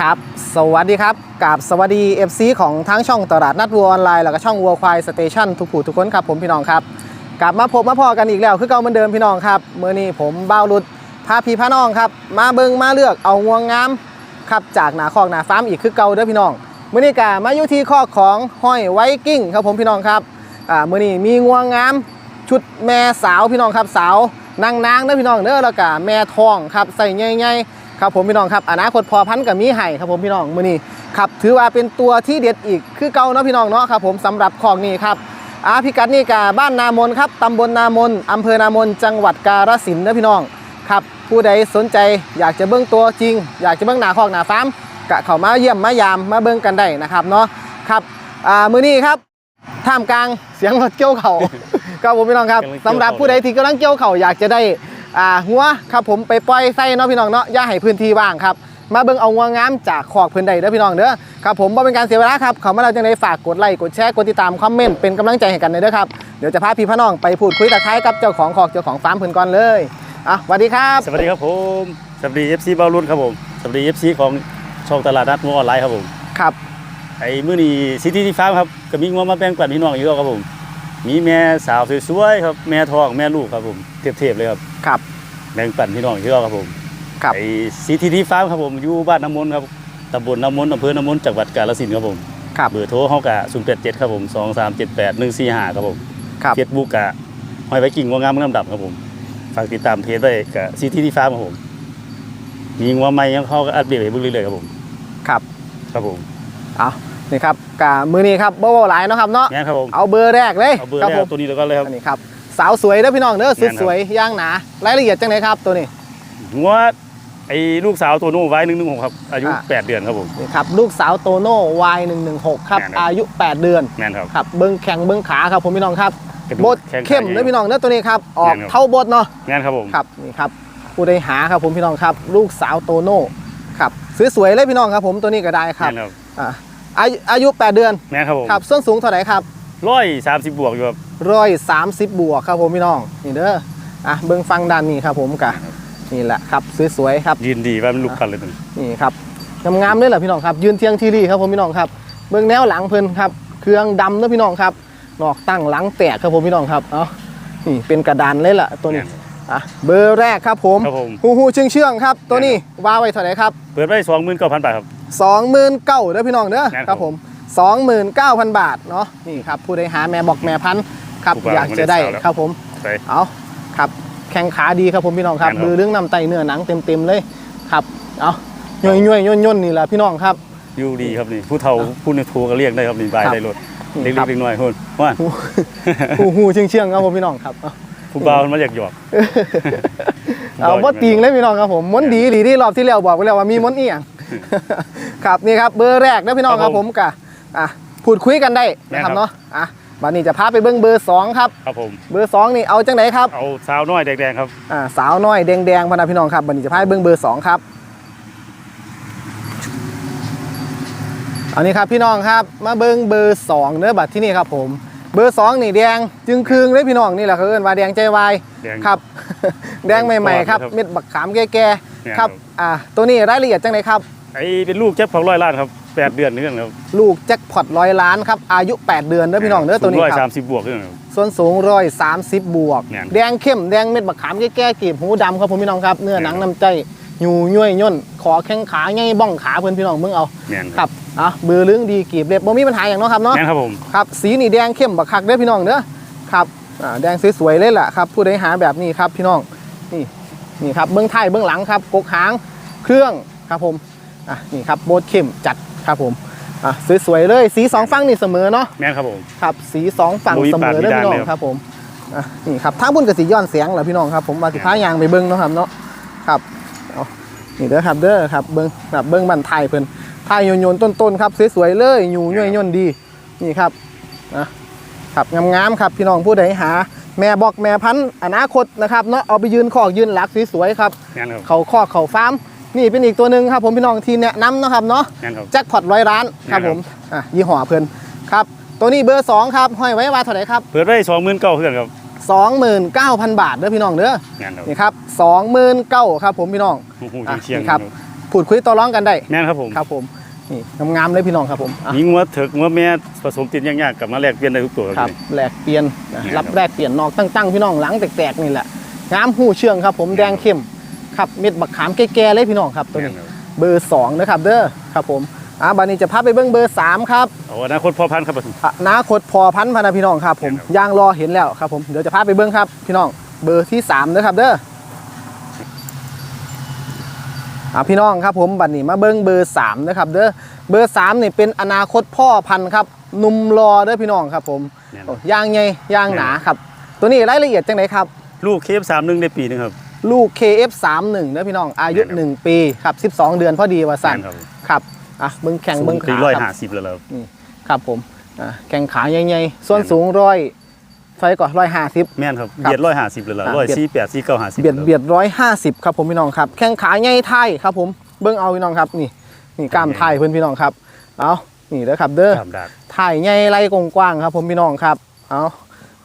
ครับ สวัสดีครับกับสวัสดี FC ของทั้งช่องตลาดนัดวัวออนไลน์แล้วก็ช่องวัวควายสเตชันทุกผู้ทุกคนครับผมพี่น้องครับกลับมาพบมาพอกันอีกแล้วคือเก่าเหมือนเดิมพี่น้องครับเมื่อนี้ผมบ้าวรุดพาพี่พาน้องครับมาเบิงมาเลือกเอางวงงามครับจากหนาคอกหนาฟาร์มอีกคือเก่าเด้อพี่น้องเมื่อนี้กามาอยู่ที่คอกของห้อยไวกิ้งครับผมพี่น้องครับอ่าเมื่อนี้มีงวงงามชุดแม่สาวพี่น้องครับสาวนางนางเด้อพี่น้องเด้อแล้วก็แม่ทองครับใส่ใหญ่ๆ ครับผมพี่น้องครับอนาคตพอพันธุ์กับมีไห่ครับผมพี่น้องมื้อนี้ครับถือว่าเป็นตัวที่เด็ดอีกคือเก่าเนาะพี่น้องเนาะครับผมสำหรับของนี้ครับอาพิกัดนี่กาบ้านนามนครับตำบลนามนอำเภอนามนจังหวัดกาฬสินธุ์เด้อพี่น้องครับผู้ใดสนใจอยากจะเบิ่งตัวจริง อยากจะเบิ่งหนาคอกหนาฟาร์มกะเข้ามาเยี่ยมมายามมาเบิ่งกันได้นะครับเนาะครับอ่ามื้อนี้ครับท่ามกลางเสียงรถเกี่ยวเขาครับผมพี่น้องครับกำลังเกี่ยวสำหรับเขาผู้ใดที่กำลังเกี่ยวเขาอยากจะได้ อ่าหัวครับผมไปปล่อยไส้เนาะพี่น้องเนาะอย่าให้พื้นที่ว่างครับมาเบิ่งเอางัวงามจากขอกพื้นใดเด้อพี่น้องเด้อครับผมบ่เป็นการเสียเวลาครับเขามาเราจังไดฝากกดไลค์กดแชร์กดติดตามคอมเมนต์เป็นกำลังใจให้กันเลยเด้อครับเดี๋ยวจะพาพี่พาน้องไปพูดคุยตะไคร้กับเจ้าของขอกเจ้าของฟาร์มเพิ่นก่อนเลยอะสวัสดีครับสวัสดีครับผมสวัสดี FC บอลรุ่นครับผมสวัสดี FC ของช่องตลาดนัดงัวออนไลน์ครับผมครับไอ้มื้อนี้ซิตี้ที่ฟาร์มครับก็มีงัวมาแบ่งปันพี่น้องอยู่แล้วครับผม มีแม่สาวสวยๆครับแม่ทองแม่ลูกครับผมเทียบๆเลยครับครับ แบ่งปันพี่น้องอยู่แล้วครับผมครับไอ้ซิตี้ที่ฟาร์มครับผมอยู่บ้านน้ำมนต์ครับตำบลน้ำมนต์อำเภอน้ำมนต์จังหวัดกาฬสินธุ์ครับผมครับเบอร์โทรเฮากะ087ครับผม2378 145ครับผมครับเฟซบุ๊กกะห้อยไว้กิ่งงัวงามเมืองลำดับครับผมฝากติดตามเพจไว้กะซิตี้ที่ฟาร์มครับผมมีงัวใหม่ยังเข้าก็อัปเดตให้เบิ่งเรื่อยๆครับผมครับครับผมเอา นี่ครับกะมือนี้ครับบ่เว้าหลายเนาะครับเนาะงั้นครับผมเอาเบอร์แรกเลยเอาเบอร์ครัแรผกมตัวนี้แล้วก็เลยครับ อันนี้ครับสาวสวยเด้อพี่น้องเด้อสุดแม่นครับสวยย่างหนารายละเอียดจังไหนครับตัวนี้งัวไอ้ลูกสาวตัวโน้ไว้หนึ่งหนึ่งหกครับอายุอ่าแปดเดือนครับผมนี่ครับลูกสาวโตโน่ Y116 ครับแม่นครับอายุ 8 เดือนแม่นครับครับเบิ้งแข้งเบิ้งขาครับผมพี่น้องครับกระดูกบดแข้งขาเข้มใหญ่เด้อพี่น้องเด้อตัวนี้ครับออกแม่นครับเท่าบดเนาะงั้นครับผมครับนี่ครับผู้ใดหาครับผมพี่น้องครับ ลูกสาวโตโน่ครับสวยๆเลยพี่น้องครับผมตัวนี้ก็ได้ครับแม่นครับอ่า อายุอายุ 8 เดือนแม่นครับผมครับส้นสูงเท่าไหร่ครับร้อยสามสิบบวกอยู่ครับร้อยสามสิบบวกครับผมพี่น้องนี่เด้ออะเบิ้งฟังด้านนี้ครับผมกะนี่แหละครับสวยๆครับยืนดีว่ามันลูกกันเลยตึงนี่ครับงามๆเลยแหละพี่น้องครับยืนเทียงทีรีครับผมพี่น้องครับ เบื้องแนวหลังเพิ่นครับ เครื่องดำเนอะพี่น้องครับนอกตั้งหลังแตกครับผมพี่น้องครับ เอานี่เป็นกระดานเลยล่ะตัวนี้ อะเบอร์แรกครับผมครับผม ฮูฮูเชื่องเชื่องๆครับ ตัวนี้ว่าไว้เท่าไหร่ครับ เปิดไว้สองหมื่นเก้าพันบาทครับสองหมื่นเก้าเด้อพี่น้องเด้อแม่นครับครับผมสองหมื่นเก้าพันบาทเนาะนี่ครับผู้ใดหาแม่บอกแม่พันธุ์ครับผู้บ่าวอยากจะได้คนที่สาวแล้วครับผมไปเอาครับแข้งขาดีครับผมพี่น้องครับแม่นครับ มือเรื่องนำไตเนื้อหนังเต็มๆเลยครับเอาย่อยย่อยย่นย่นๆนี่แหละพี่น้องครับ อยู่ดีครับนี่ผู้เฒ่าผู้นึกทูก็เรียกได้ครับนี่บายครับได้รถนี่เล็กครับๆเล็กน้อยคนว่าหูหูเชื่องเชื่องๆครับผมพี่น้องครับเอา ผู้บ่าวมันมาอยากหยอกเอาว่าติงเลยพี่น้องครับผมม้วนดีดีที่รอบที่แล้วบอกไปแล้วว่ามีม้วนเอียงครับนี่ครับเบอร์แรกนะพี่น้องครับผมกะอะพูดคุยกันได้นะครับเนาะอะบัดนี้จะพาไปเบิ้งเบอร์สองครับครับผมเบอร์สองนี่เอาจังไหนครับเอาสาวน้อยแดงๆครับอ่าสาวน้อยแดงๆพะนะพี่น้องครับบัดนี้จะพาไปเบิ้งเบอร์สองครับเอานี้ครับพี่น้องครับมาเบิ้งเบอร์สองเนื้อบัตรที่นี่ครับผม เบอร์สองนี่แดงจึงคืงเลยพี่น้องนี่แหละเขาเอิ้นว่าแดงใจวายแดง ครับ แดงใหม่ๆครับครับเม็ดบักขามแก่เนี่ยๆครับอ่าตัวนี้รายละเอียดจังไหนครับ ไอ้เป็นลูกเจ็บของร้อยล้านครับแปดเดือนนี่ครับลูกแจ็คพอตร้อยล้านครับอายุ 8 เดือนเด้อพี่น้องเด้อตัวนี้ร้อยคสารัมบสิบบวกนี่ครับ ส่วนสูงร้อยสามสิบบวกเนี่ยแดงเข้มแดงเม็ดบักขามแก่ๆกีบหูดำครับผมพี่น้องครับเนื้อหนังเนี่ยน้ำใจอยู่ย่อยย่นขอแข้งขาง่ายบ้องขาเพื่อนพี่น้องเบิ่งเอาเนี่ยครับ อะเบือลึงดีกีบเล็บบ่มีปัญหาอย่างเนาะครับเนาะงั้นครับผมครับสีนี่แดงเข้มบักคักเด้อพี่น้องเด้อครับอ่าแดงสวยๆเลยล่ะครับผู้ใดหาแบบนี้ครับพี่น้องนี่นี่ครับเบื้องท้ายเบื้องหลังครับกกหางเครื่องครับผมอะนี่ครับโบดเข้มจัดครับผมอะสวยๆเลยสีสองฝั่งนี่เสมอเนาะแม่นครับผม ครับสีสองฝั่งลุยเสมปากอเด้อมีพี่น้องด่านเลย ครับผมอะนี่ครับทางบุญกับสีย้อนเสียงเหรอพี่น้องครับผมมาสิพายางไปเบิ้งเนาะครับเนาะครับเอานี่เด้อครับเด้อครับเบิ้งแบบเบิ้งบันไทยเพิ่น ไทยโยนโยนๆต้นๆครับสวยๆเลยอยู่ย่อยย่นดีนี่ครับนะครับงามๆครับพี่น้องผู้ใดหา แม่บอกแม่พันธุ์อนาคตนะครับเนาะเอาไปยืนคอกยืนหลักสวยๆครับงั้นครับเขาคอกเขาฟาร์มนี่เป็นอีกตัวหนึ่งครับผมพี่น้องที่แนะนำเนาะครับเนาะงั้นครับแจ็คพอตร้อยล้านครับผมอะยี่ห้อเพิ่นครับตัวนี้เบอร์2ครับห้อยไว้ว่าเท่าไหร่ครับเปิดไว้สองหมื่นเก้าเพื่อนครับ29,000บาทเด้อพี่น้องเด้องั้นครับนี่ครับ29,000ครับผมพี่น้องหูหูอะเชียงนี่ๆครับพูดคุยต่อร้องกันได้แม่นครับผมครับผม นี่งามๆเลยพี่น้องครับผมอะมีงัวเถิกงัวแม่ผสมติดยากๆกลับมาแลกเปลี่ยนได้ทุกตัวคครัรับบแลกเปลี่ยนนะเนี่ยรับครับแลกเปลี่ยนนอกตั้งๆพี่น้องหลังแตกๆนี่แหละงามหูเชื่องครับ ผมแดงเข้มครับเม็ดบักขามแก่ๆเลยพี่น้องครับตัวนี้แม่นครับเบอร์สองนะครับเด้อครับผมอ่าบัดนี้จะพาไปเบิ้งเบอร์สามครับเอาอนาคตพ่อพันธุ์ครับผมอนาคตพอพันธุ์พะนะพี่น้องครับผมครับย่างรอเห็นแล้วครับผมเดี๋ยวจะพาไปเบิ้งครับพี่น้องเบอร์ที่สามนะครับเด้อ อ่าพี่น้องครับผมบัดนี้มาเบิ้งเบอร์สามนะครับเด้อเบอร์สามนี่เป็นอนาคตพ่อพันธุ์ครับหนุ่มรอเด้อพี่น้องครับผมแม่นคโอ้รับย่างใหญ่ย่างหนาครับ ตัวนี้รายละเอียดจังไหนครับ ลูกเคฟสามหนึ่งในปีหนึงครับ ลูก KF31 เด้อพี่น้องอายุแม่นครับ1ปีครับ 12 เดือนพอดีว่าสั่นแม่นครับครับอะเบิ้งแข่งสูเบิ้งงถึขางร้อยคห้ารับสิบแล้วครับครับผมอะแข่งขาใหญ่ๆส่วนสูงร้อย เท่าไหร่ก่อนร้อยห้าสิบ แม่นครับครับเบียดร้อยห้าสิบเลยล่ะอ่าร้อยเบียด สี่แปดสี่เก้าห้าสิบเบียดเบียดร้อยห้าสิบครับผมพี่น้องครับ แข่งขาใหญ่ไทยครับผมเบิ้งเอาพี่น้องครับนี่นี่กล้ามไทยเพื่อนพี่น้องครับเอานี่เด้อครับเด้อตามดากไทยใหญ่ไรกว้างๆครับผมพี่น้องครับ เอา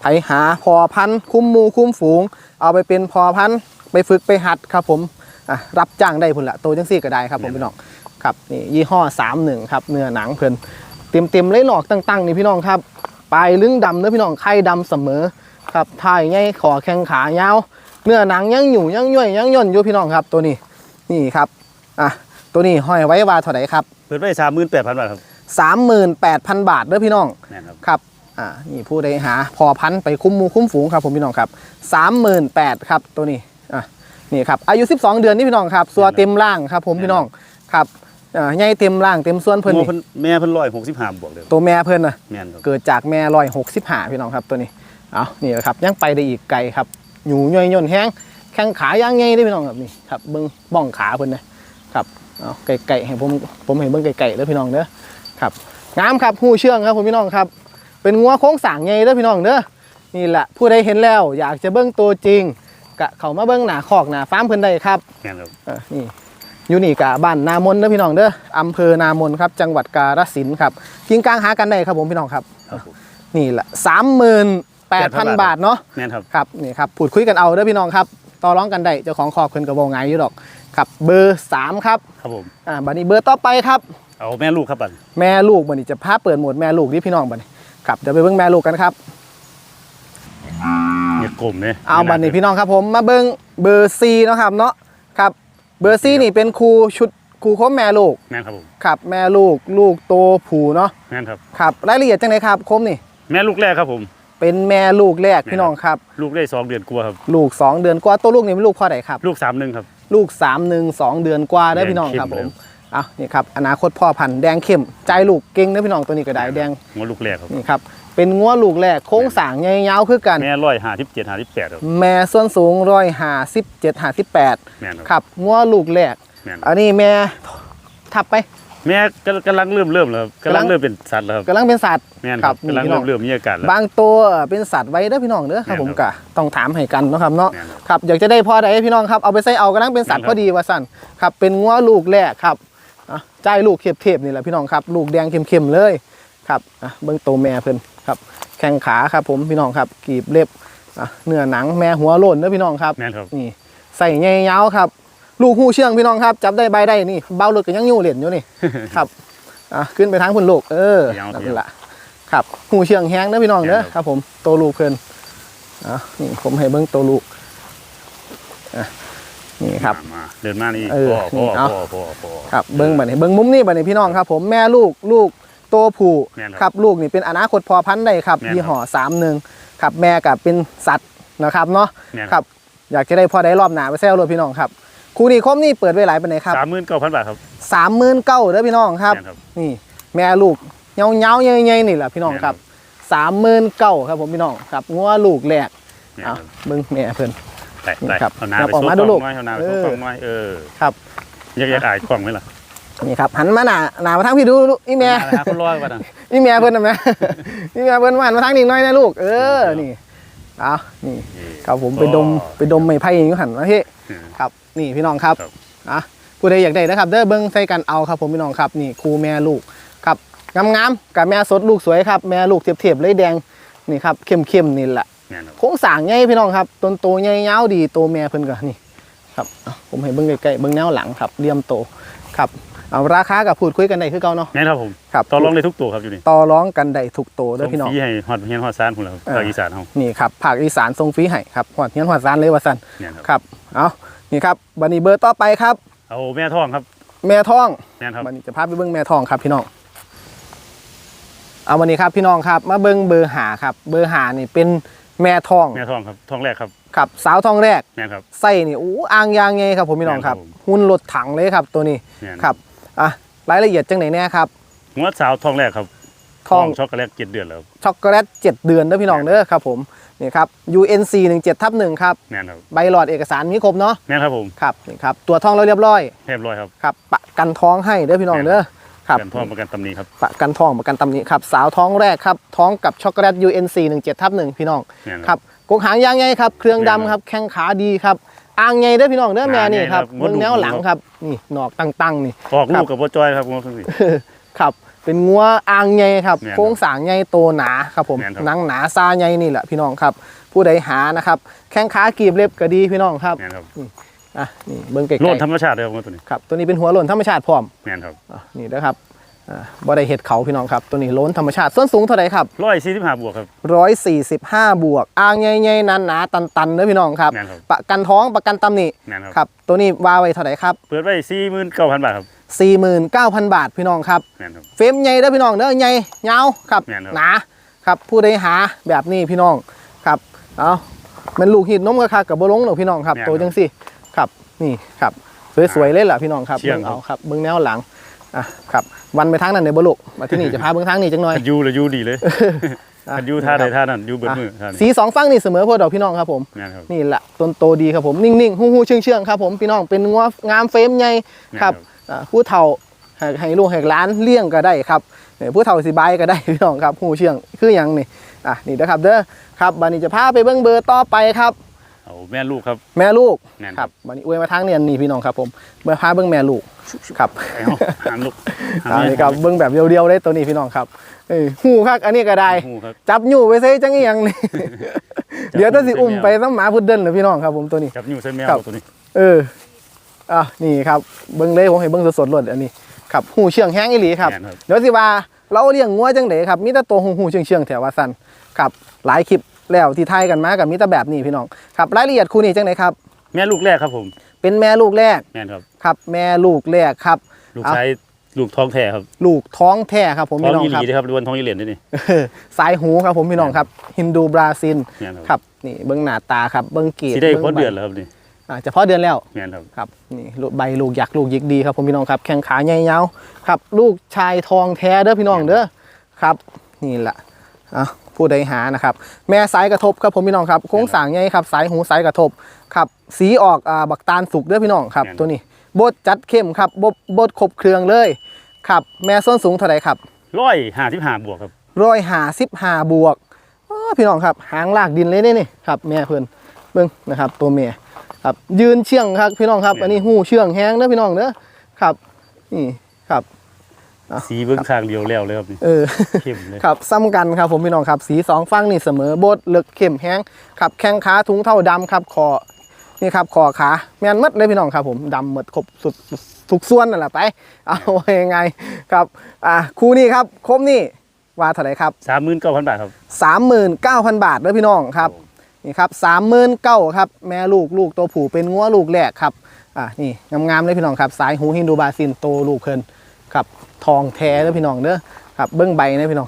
ไถหาพอพันธุ์คุ้มหมูคุ้มฝูง เอาไปเป็นพอพันธุ์ไปฝึกไปหัดครับผมอะรับจ้างได้พุ่นละตัวจังซี่ก็ได้ครับผมพี่น้องครับนี่ยี่ห้อ 31 ครับเนื้อหนังเพิ่นเต็มเต็มๆเลยหลอกตั้งๆนี่พี่น้องครับ ปลายลึงดำเนื้อพี่น้องไข่ดำเสมอครับไทยใหญ่ขอแข้งขายาวเนื้อหนังยังอยู่ยังย่อยยังย่นอยู่พี่น้องครับตัวนี้นี่ครับอะตัวนี้ห้อยไว้ว่าเท่าไหร่ครับเปิดไว้สามหมื่นแปดพันบาทครับ38,000บาทเด้อพี่น้องแม่นครับครับอ่านี่ผู้ใดหาพอพันธุ์ไปคุ้มหมูคุ้มฝูงครับผมพี่น้องครับสามหมื่นแปดครับตัวนี้อะนี่ครับอายุ 12 เดือนนี่พี่น้องครับสัวเต็มร่างครับผมพี่น้องครับ อ่าใหญ่เต็มร่างเต็มส่วนเพิ่นงัวนี่เพิ่นแม่เพิ่นร้อยหกสิบห้าบวกเลยตัวแม่เพิ่นน่ะแม่นครับเกิดจากแม่ลอยหกสิบห้าพี่น้องครับตัวนี้เอานี่แหละครับยังไปได้อีกไกลครับหนูย่อยย่นแห้งแข้งขาย่างไงได้พี่น้องครับนี่ครับเบิ้งบ้องขาเพิ่นนะครับเอาไก่ไก่ให้ผมผมให้เบิ้งไก่ไก่เด้อพี่น้องเด้อครับงามครับหูเชื่องครับผมพี่น้องครับ เป็นงัวโค้งสร้างไงเด้อพี่น้องเด้อนี่แหละผู้ใดเห็นแล้ว อยากจะเบิ้งตัวจริงกะเขามาเบิ้งหน้าคอกหน้าฟาร์มเพิ่นได้ครับแม่นครับ อะนี่อยู่นี่กะบ้านนามนเด้อพี่น้องเด้ออำเภอนามนครับ จังหวัดกาฬสินธุ์ครับกิงกลางหากันได้ครับผมพี่น้องครับ ครับผม นี่แหละสามหมื่นแปดพัน8,000บาทเนาะ แม่นครับ ครับนี่ครับพูดคุยกันเอาเด้อพี่น้องครับต่อร้องกันได้เจ้าของคอกเพิ่นกับวงไงอยู่ดอกครับเบอร์สามครับครับผม อ่าบัดนี้เบอร์ต่อไปครับ เอาแม่ลูกครับบัดแม่ลูกบัดนี้จะพาเปิดโหมดแม่ลูกนี่พี่น้องบัดนี้ครับเดี๋ยวไปเบิ่งแม่ลูกกันครับเนี่ยกลมเนี่ยเอาบัดนี้พี่น้องครับผมมาเบิ่งเบอร์ซีเนาะครับเนาะครับ เบอร์ซีนี่เป็นครูชุดครูคมแม่ลูกแม่นครับผมครับแม่ลูกลูกโตผูเนาะแม่นครับครับรายละเอียดจังไดครับคมนี่ แม่ลูกแรกครับผม เป็นแม่ลูกแรกพี่น้องครับ ลูกได้สองเดือนกลัวาครับลูกสองเดือนกว่าตัวลูกนี่เป็นลูกพ่อไหนครับ ลูกสามหนึ่งครับ ลูก3ามหนึ่งสองเดือนกว่าได้แดงพี่น้องครับเข้ผมมเลยเอานี่ครับอนาคตพ่อพันธุ์แดงเข้มใจลูกเก่งนะพี่น้องตัวนี้ก็ได้แดงงัวลูกแรกครับนี่ครับ เป็นงัวลูกแรกโค้งสร้างใหญ่ยาวคือกัน แม่ร้อยห้าสิบเจ็ดห้าสิบแปดครับ แม่ส่วนสูงร้อยห้าสิบเจ็ดห้าสิบแปดแม่นครับ ครับงัวลูกแรกแม่น อันนี้แม่ทับไป แม่กำกำลังเริ่มเริ่มแล้วครับกำลักำลังงเริ่มเป็นสัตว์แล้วครับกำลังเป็นสัตว์แม่นคครัรับบนี่กำลังพี่น้เริ่องมเริ่มมีอาการแล้ว บางตัวเป็นสัตว์ไว้เด้อพี่น้องเด้อครับแม่นผมครับกะต้องถามให้กันเนาะครับเนาะแม่นครับครับอยากจะได้พอใดพี่น้องครับเอาไปใส่เอากำลังเป็นสัตว์แม่นพครับอดีว่าสั่นครับเป็นงัวลูกแรกครับอะใจลูกเข็บๆนี่แหละพี่น้องครับ ลูกแดงเข้มๆเลยครับอะเบื้องโตวแม่เพิ่น ครับ แข้งขาครับผมพี่น้องครับกีบเล็บอะเนื้อหนังแม่หัวโล้นเด้อพี่น้องครับแม่นครับนี่ใส่ใหญ่ยาวครับ ลูกหูเชื่องพี่น้องครับ จับได้ใบได้นี่เบ้าลึกก็ยังอยู่เหรียญอยู่นี่ครับอะขึ้นไปทางพุ่นลูกเออเดี๋ยวนั่นแหละครับหูเชื่องแห้งเด้อพี่น้องเด้อครับ ผมโตวลูกเพิ่นอะนี่ผมให้เบิ้งโตวลูกอะนี่ครับมามาเดินมานี่เออพ่อพ่อนี่เอาพ่อพ่อพ่อครับเบิ้งบัดนี้เบิ้งมุมนี้บัดนี้พี่น้องครับ ผมแม่ลูกลูก โตผู้แม่นครับครับลูกนี่เป็นอนาคตพอพันธุ์ได้ครับแม่นครับยี่ห้อสามหนึ่งครับแม่กับเป็นสัตว์นะครับเนาะแม่นครับ อยากจะได้พอได้รอบหนาไปแซวรถพี่น้องครับครูนี่คมนี่เปิดไว้หลายปันไหนครับสามหมื่นเก้าพันบาทครับสามหมื่นเก้าเด้อพี่น้องครับ แม่นครับนี่แม่ลูกเงาเงาๆใหญ่ๆนี่แหละพี่น้องครับสามหมื่นเก้าครับผมพี่น้องครับงัวลูกแรกแม่นเอาครับเบิ้งแม่เพิ่นไปนี่ไปครับเอาหน้าครับไปออกโซ่มากดูล่ลูอกงไว้เอาหน้าไปโซ่เออกล่องไว้เออครับ อยากอยากอายกล่องไหมล่ะ นี่ครับหันมาหน้าหน้ามาทางพี่ดูลูกอีแม่หน้าคนร้อยกว่านั้นอีแม่เพิ่นนะแม่อีแม่เพิ่นมาหันมาทางนี้หน้อยนะลูก เออนี่เอานี่ครับผมไปดมไปดมไม้ไผ่อยู่หันมาพี่เออครับ นี่พี่น้องครับครับอะผู้ใดอยากได้นะครับเด้อเบิ้งใส่กันเอาครับ ผมพี่น้องครับ นี่ครูแม่ลูกครับงามๆกับแม่สดลูกสวยครับ แม่ลูกเทียบๆเลยแดงนี่ครับเข้มๆนี่แหละแม่นครับโครงสร้างใหญ่พี่น้องครับต้นโตใหญ่ยาวดีโตแม่เพิ่นก็นี่ ครับอะผมให้เบิ้งใกล้ๆเบิ้งแนวหลังครับเลี่ยมโตครับ เอาราคากับพูดคุยกันได้คือเก่าเนาะแม่นครับผมครับต่อรองได้ทุกตัวครับอยู่นี่ต่อร้องกันได้ทุกโตวเด้อพี่น้องส่ฟรีให้ฮอดเฮียนฮอดซานพุ่นแล้วเออภาคอีสานเฮานี่ครับภาคอีสานทรงฟรีให้ครับหอดเฮียนหอดซานเลยว่าซั่นเนี่ยครับครับเอานี่ครับบันนี้เบอร์ต่อไปครับเอาแม่ท้องครับ แม่ท้องแม่นครับวันนี้จะพาไปเบิ้งแม่ทองครับพี่น้องเอาวันนี้ครับพี่น้องครับมาเบิ้งเบอร์หาครับ เบอร์หานี่เป็นแม่ทองแม่ท้องครับท้องแรกครับครับสาวทองแรกแม่นครับไส้นี่อู้อ่างยางไงครับผมพี่น้องครับแม่นครับผมหุ่นรถถังเลยครับตัวนี้แม่นครับ อะรายละเอียดจังไหนแน่ครับงวดสาวท้องแรกครับทองช็อกโกแลตเจ็ดเดือนแล้วช็อกโกแลต7 เดือนเด้อพี่น้องเด้อครับผมนี่ครับ UNC 17ทับ1ครับแม่นครับใบหลอดเอกสารมีครบเนาะแม่นครับผมครับนี่ครับตัวทองเราเรียบร้อยเรียบร้อยครับ ครับประกันท้องให้เด้อพี่น้องเด้อครับการท้องประกันตำหนี้ครับ ประกันทองประกันตำหนิครับสาวท้องแรกครับท้องกับช็อกโกแลต UNC 17ทับ1พี่น้องแม่นครับ กกหางยางไงครับ เครื่องดำครับแข้งขาดีครับ อ่างไงเด้อพี่น้องเด้อแม่นี่ครับอ่างไงครับเบื้องแนวหลังครับนี่หนอกตั้งๆนี่ออกครัลูบกกับพ่อจ้อยครับงวดทั้งสี่ครับ เป็นงัวอ่างไงครับแม่นครับโค้งสางไงโตหนาครับผมแม่นครับหนังหนาซาไงนี่แหละพี่น้องครับ ผู้ใดหานะครับ แข้งขากีบเล็บก็ดีพี่น้องครับแม่นครับอะนี่เบิ้งไกลโลดธรรมชาติเลยครับงวดตัวนี้ๆครับตัวนี้เป็นหัวโล้นธรรมชาติพร้อมแม่นครับอะนี่นะครับอ่า บ่ได้เห็ดเขาพี่น้องครับ ตัวนี้โล้นธรรมชาติส่วนสูงเท่าไหร่ครับร้อยสี่สิบห้าบวกครับ145บวกอ่างใหญ่ๆหนาๆตันๆเด้อพี่น้องครับแม่นครับ ประกันท้องประกันตำหนิแม่นครับครับตัวนี้วาไว้เท่าไหร่ครับ เปิดไว้สี่หมื่นเก้าพันบาทครับ49,000บาทพี่น้องครับแม่นครับเฟรมใหญ่เด้อพี่น้องเด้อใหญ่ยาวครับแม่นครับหนาครับผู้ใดหาแบบนี้พี่น้องครับเอามันลูกหิดนมกระคากับบ่ลงหรอกพี่น้องครับแม่นตัวจังสิครับนี่ครับสวยๆเลยล่ะพี่น้องครับเชี่ยเบิ่งงครับเอาครับเบิ่งแนวหลังอะครับ วันไปทางนั้นเด้อบ่ลูกมาที่นี่จะพาเบิ่งทางนี้จังหน่อยอันยูเลยยูดีเลยอะอันยูท่าใดท่านั้นยูเบิดมือท่านี้สีสองฝั่งนี่เสมอพอดอกพี่น้องครับผมแม่นครับนี่แหละต้นโตดีครับผมนิ่งๆหู้ๆเชื่องๆครับผมพี่น้องเป็นงัวงามเฟรมใหญ่ครับแม่นครับอ่าผู้เฒ่าให้ให้ลูกให้ร้านเลี้ยงก็ได้ครับเนี่ยผู้เฒ่าสิบายก็ได้พี่น้องครับหู้เชื่องคืออย่างนี่อะนี่นะครับเด้อครับบันนี้จะพาไปเบิ้งเบอร์ต่อไปครับ เอาแม่ลูกครับ แม่ลูกแม่นคครัรับบบันนี้อวยมาทางเนี่ยนี่พี่น้องครับผมเบอร์พาเบิ้งแม่ลูกครับไปเอาหามลูกหามอันแม่นี้ครับเบิ้งแบบเรียวๆเลยตัวนี้พี่น้องครับเออหู้คักอันนี้ก็ได้ หูครับ จับอยู่ไปซะจังอีหยังนี่ เดี๋ยวถ้าสิอุ้มไปต้องหมาพุดเดิ้ลเลยพี่น้องครับผมตัวนี้ จับยูใส่แมวครับ ตัวนี้เอออะนี่ครับเบิ้งเลยผมให้เบิ้งสดๆเลยอันนี้ครับหูเชื่องแห้งอีหลีครับ แม่นครับ เดี๋ยวสิว่าเราเลี้ยงงัวจังไดครับมีแต่ตัวหูหูเชื่องเชื่องๆแถวว่าสันครับหลายคลิป แล้วที่ไทยกันมากับมีแต่แบบนี้พี่น้องครับรายละเอียดคู่นี้จังไดครับ แม่ลูกแรกครับผม เป็นแม่ลูกแรกแม่นครับ ครับแม่ลูกแรกครับ ลูกเอาชายลูกท้องแท้ครับ ลูกท้องแท้ครับผมท้องพี่น้องอีหครับลีนะครับล้วนท้องอีเหรียญด้วยนี่เออสายหูครับผมพี่น้องครับฮินดูบราซิลแม่นครับครับนี่เบิ้งหน้าตาครับเบิ้งกีดสิได้บิ่งพอใบเดือนแล้วครับนี่อ่าเฉพาะเดือนแล้วแม่นครับครับนี่ลูกใบลูกยักษ์ลูกยิกดีครับผมพี่น้องครับ แข้งขาใหญ่ยาวครับ ลูกชายทองแท้เด้อพี่น้องเด้อครับ นี่แหละอะ ผู้ใดหานะครับแม่สายกระทบครับผมพี่น้องครับโค้งสางใหญ่ครับสายหูสายกระทบครับสีออกอ่าบักตาลสุกเด้อพี่น้องครับ ตัวนี้บดจัดเข้มครับบดบดครบเครื่องเลยครับแม่ส้นสูงเท่าไหร่ครับร้อยห้าสิบห้าบวกครับร้อยหาสิบห้าบวกอ้อพี่น้องครับหางลากดินเลยนี่นี่ครับแม่เพื่อนเบิ้งนะครับ ตัวแม่ครับยืนเชื่องครับพี่น้องครับ อันนี้หูเชื่องแห้งเด้อพี่น้องเด้อครับนี่ ครับอะสีเบิ้งข้างเดียวแล้วเลยครับนี่เออเข้มเลยครับซ้ำกันครับผมพี่น้องครับ สีสองฟังนี่เสมอบดเลึกเข้มแห้งครับแข้งขาถุงเท่าดำครับคอนี่ครับคอขาแมนหมัดเลยพี่น้องครับผมดำหมดครบสุดทุกส่วนนั่นแหละไป เอาไว้ยังไงครับอะคู่นี้ครับครบนี่ว่าเท่าไหร่ครับสามหมื่นเก้าพันบาทครับ39,000บาทเด้อพี่น้องครับนี่ครับ39,000ครับแม่ลูกลูกตัวผู้เป็นงัวลูกแรกครับอะนี่งามๆเลยพี่น้องครับสายหูฮินดูบาซินโตลูกเพิ่นครับ ทองแท้เด้อพี่น้องเด้อครับ เบิ้งใบนะพี่น้อง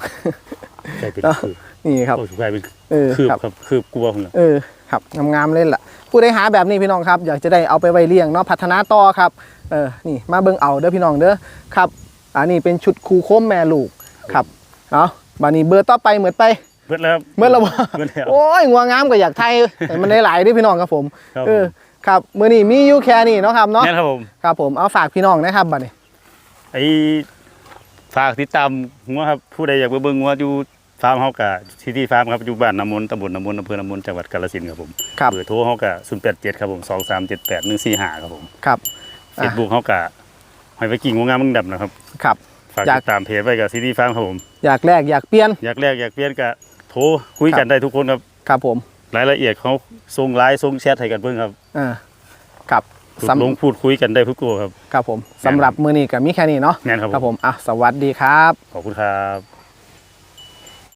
ใจเป็นเอ้าคืบนี่ครับโอ้สุกลายเป็นเออคืบครับครับคืบกลัวผมเลยเออครับงามๆเลยล่ะ ผู้ใดหาแบบนี้พี่น้องครับ อยากจะได้เอาไปไว้เลี้ยงเนาะพัฒนาต่อครับเออนี่มาเบิ่งเอาเด้อพี่น้องเด้อครับอันนี้เป็นชุดคูโคมแม่ลูกครับเอาบานี้เบอร์ต่อไปเหมือนไปเบิดแล้วครับเมื่อเราบ่เบิดแล้วโอ้ยงัวงามก็อยากไทยให้มันได้หลายเด้วยพี่น้องครับผมครับเออครับมื้อนี้มีอยู่แค่นี้เนาะครับเนาะแม่นครับผมครับผมเอาฝากพี่น้องนะครับบัดนี้ไอ้ ฝากติดตามงัวครับผู้ใดอยากไปเบิ่งงัวอยู่ฟาร์มเฮากะที่ที่ฟาร์มครับอยู่บ้านน้ำมนต์ตำบลน้ำมนต์อำเภอน้ำมนต์จังหวัดกาฬสินธุ์ครับผมครับเบอร์โทรเฮากะ087ครับผม2378 145ครับผมครับเฟซบุ๊กเฮากะหอยไปกิ่งงัวงามมึงดับนะครับครับฝากอยาก ติดตามเพจไว้กับซีดีฟาร์มครับผมอยากแลกอยากเปลี่ยน อยากแรกอยากเปลี่ยนกะโทรคุยกันได้ทุกคนครับครับผมรายละเอียดเขาส่งไลน์ส่งแชทให้กันเพิ่งครับ อ่าครับ สำลงพูดคุยกันได้ทุกตัวครับ ครับผมสำหรับมือนี้ก็มีแค่นี้เนาะแม่นครับผม ครับผมอะสวัสดีครับ ขอบคุณครับ